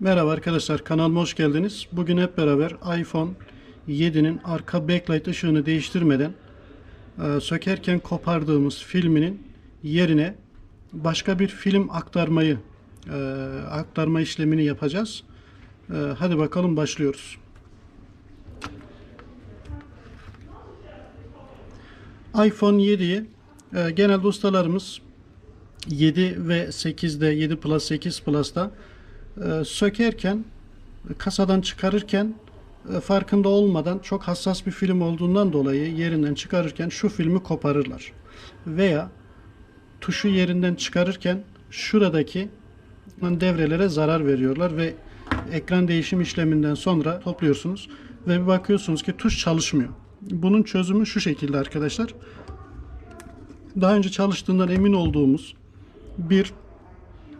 Merhaba arkadaşlar kanalıma hoş geldiniz. Bugün hep beraber iPhone 7'nin arka backlight ışığını değiştirmeden e, sökerken kopardığımız filminin yerine başka bir film aktarmayı e, aktarma işlemini yapacağız. E, hadi bakalım başlıyoruz. iPhone 7'yi e, genelde ustalarımız 7 ve 8'de 7 Plus 8 Plus'ta sökerken kasadan çıkarırken e, farkında olmadan çok hassas bir film olduğundan dolayı yerinden çıkarırken şu filmi koparırlar. Veya tuşu yerinden çıkarırken şuradaki devrelere zarar veriyorlar ve ekran değişim işleminden sonra topluyorsunuz ve bir bakıyorsunuz ki tuş çalışmıyor. Bunun çözümü şu şekilde arkadaşlar. Daha önce çalıştığından emin olduğumuz bir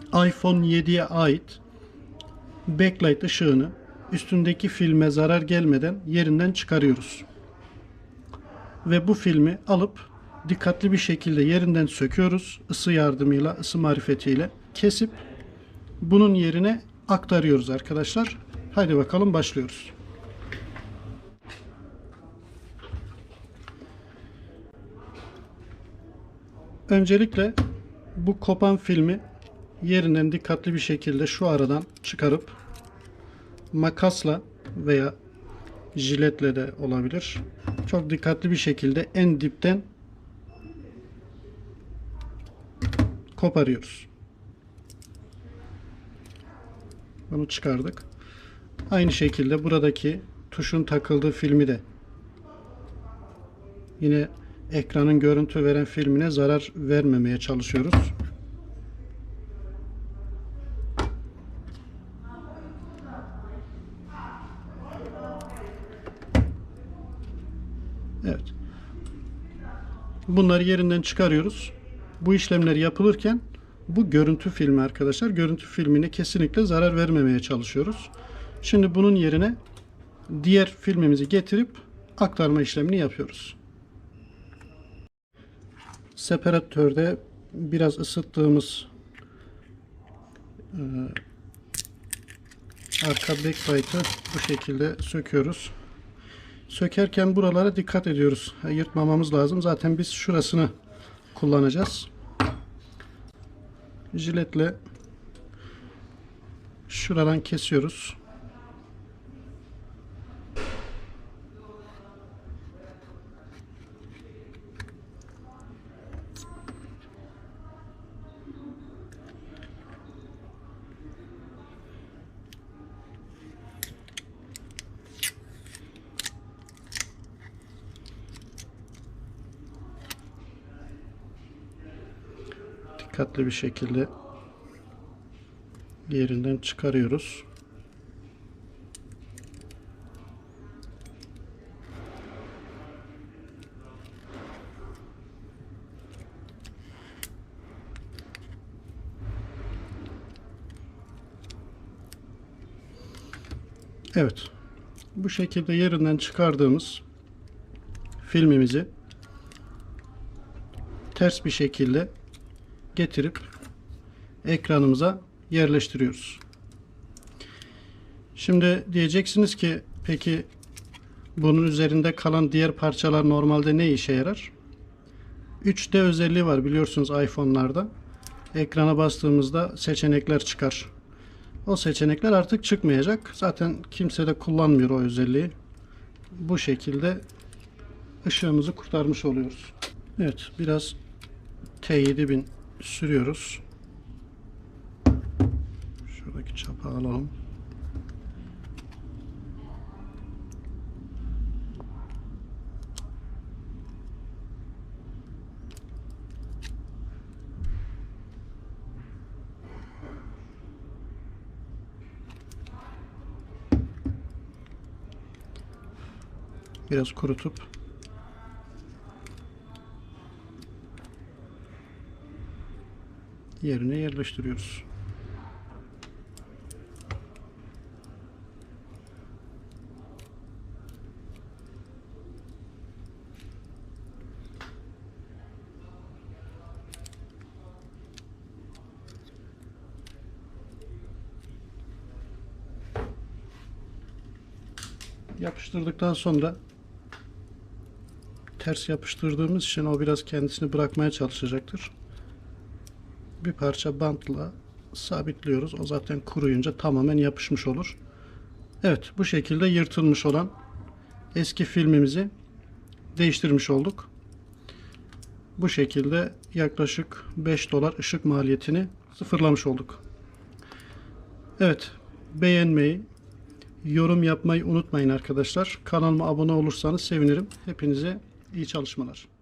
iPhone 7'ye ait backlight ışığını üstündeki filme zarar gelmeden yerinden çıkarıyoruz. Ve bu filmi alıp dikkatli bir şekilde yerinden söküyoruz. ısı yardımıyla, ısı marifetiyle kesip bunun yerine aktarıyoruz arkadaşlar. Haydi bakalım başlıyoruz. Öncelikle bu kopan filmi yerinden dikkatli bir şekilde şu aradan çıkarıp makasla veya jiletle de olabilir. Çok dikkatli bir şekilde en dipten koparıyoruz. Bunu çıkardık. Aynı şekilde buradaki tuşun takıldığı filmi de yine ekranın görüntü veren filmine zarar vermemeye çalışıyoruz. Bunları yerinden çıkarıyoruz. Bu işlemler yapılırken bu görüntü filmi arkadaşlar. Görüntü filmine kesinlikle zarar vermemeye çalışıyoruz. Şimdi bunun yerine diğer filmimizi getirip aktarma işlemini yapıyoruz. Separatörde biraz ısıttığımız e, arka backlight'ı bu şekilde söküyoruz. Sökerken buralara dikkat ediyoruz. Yırtmamamız lazım. Zaten biz şurasını kullanacağız. Jiletle şuradan kesiyoruz. Dikkatli bir şekilde yerinden çıkarıyoruz. Evet. Bu şekilde yerinden çıkardığımız filmimizi ters bir şekilde getirip ekranımıza yerleştiriyoruz. Şimdi diyeceksiniz ki peki bunun üzerinde kalan diğer parçalar normalde ne işe yarar? 3D özelliği var biliyorsunuz iPhone'larda. Ekrana bastığımızda seçenekler çıkar. O seçenekler artık çıkmayacak. Zaten kimse de kullanmıyor o özelliği. Bu şekilde ışığımızı kurtarmış oluyoruz. Evet biraz T7000 sürüyoruz. Şuradaki çapa alalım. Biraz kurutup yerine yerleştiriyoruz. yapıştırdıktan sonra ters yapıştırdığımız için o biraz kendisini bırakmaya çalışacaktır. Bir parça bantla sabitliyoruz. O zaten kuruyunca tamamen yapışmış olur. Evet bu şekilde yırtılmış olan eski filmimizi değiştirmiş olduk. Bu şekilde yaklaşık 5 dolar ışık maliyetini sıfırlamış olduk. Evet beğenmeyi, yorum yapmayı unutmayın arkadaşlar. Kanalıma abone olursanız sevinirim. Hepinize iyi çalışmalar.